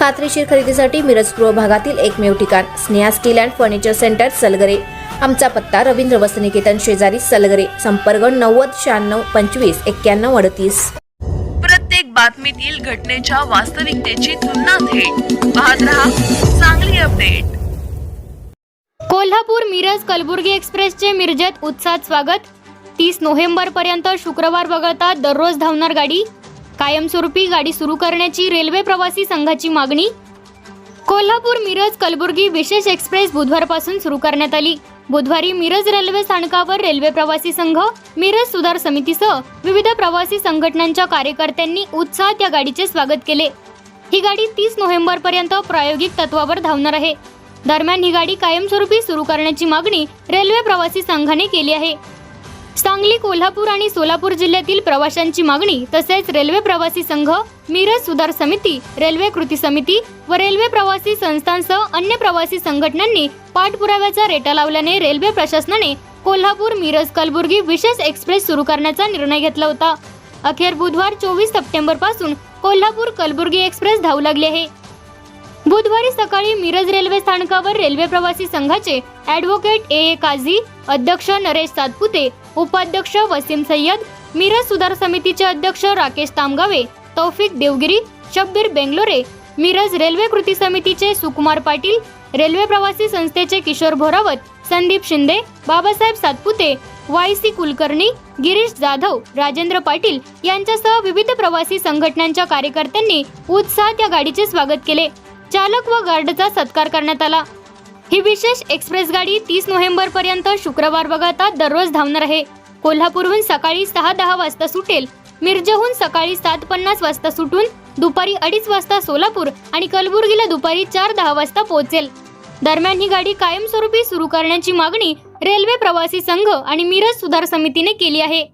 खात्रीशीर खरेदीसाठी मिरज पूर्व भागातील एकमेव ठिकाण Sneha steel and furniture centre Salgare. आमचा पत्ता रवींद्र वसनिकेतन शेजारी सलगरे संपर्क नव्वद शहाण्णव पंचवीस एक्क्याण्णव अडतीस. प्रत्येक बातमीतील घटनेच्या वास्तविकतेची तुलना थेट. पाहत रहा चांगली अपडेट. कोल्हापूर मिरज कलबुर्गी एक्सप्रेसचे मिरजेत उत्साहात स्वागत. तीस नोव्हेंबर पर्यंत शुक्रवार वगळता दररोज धावणार गाडी. कायमस्वरूपी गाडी सुरू करण्याची रेल्वे प्रवासी संघाची मागणी? कोल्हापूर मिरज कलबुर्गी विशेष एक्सप्रेस बुधवारपासून सुरू करण्यात आली. बुधवारी मिरज रेल्वे स्थानकावर रेल्वे प्रवासी संघ मिरज सुधार समितीसह विविध प्रवासी संघटनांच्या कार्यकर्त्यांनी उत्साहात या गाडीचे स्वागत केले. ही गाडी तीस नोव्हेंबर पर्यंत प्रायोगिक तत्वावर धावणार आहे. दरम्यान ही गाडी कायमस्वरूपी सुरू करण्याची मागणी रेल्वे प्रवासी संघाने केली आहे. सांगली कोल्हापूर आणि सोलापूर जिल्ह्यातील प्रवाशांची मागणी तसेच रेल्वे प्रवासी संघ मिरज सुधार समिती रेल्वे कृती समिती व रेल्वे प्रवासी संस्थांसह अन्य प्रवासी संघटनांनी पाठपुराव्याचा रेटा लावल्याने रेल्वे प्रशासनाने कोल्हापूर मिरज कलबुर्गी विशेष एक्सप्रेस सुरू करण्याचा निर्णय घेतला होता. अखेर बुधवार चोवीस सप्टेंबरपासून कोल्हापूर कलबुर्गी एक्सप्रेस धावू लागली आहे. बुधवारी सकाळी मिरज रेल्वे स्थानकावर रेल्वे प्रवासी संघाचे ॲडव्होकेट ए. ए. काझी अध्यक्ष नरेश सातपुते उपाध्यक्ष वसीम सय्यद मिरज सुधार समितीचे अध्यक्ष राकेश तामगावे तौफिक देवगिरी शब्बीर बेंगलोरे मिरज रेल्वे कृती समितीचे सुकुमार पाटील रेल्वे प्रवासी संस्थेचे किशोर भोरावत संदीप शिंदे बाबासाहेब सातपुते वाय सी कुलकर्णी गिरीश जाधव राजेंद्र पाटील यांच्यासह विविध प्रवासी संघटनांच्या कार्यकर्त्यांनी उत्साहात या गाडीचे स्वागत केले. चालक व गार्डचा सत्कार करण्यात आला. ही विशेष एक्सप्रेस गाडी तीस नोव्हेंबर पर्यंत शुक्रवार वगळता दररोज धावणार आहे. कोल्हापूरहून सकाळी सहा दहा वाजता सुटेल. मिरजहून सकाळी सात पन्नास वाजता सुटून दुपारी अडीच वाजता सोलापूर आणि कलबुर्गीला दुपारी चार दहा वाजता पोहोचेल. दरम्यान ही गाडी कायमस्वरूपी सुरू करण्याची मागणी रेल्वे प्रवासी संघ आणि मिरज सुधार समितीने केली आहे.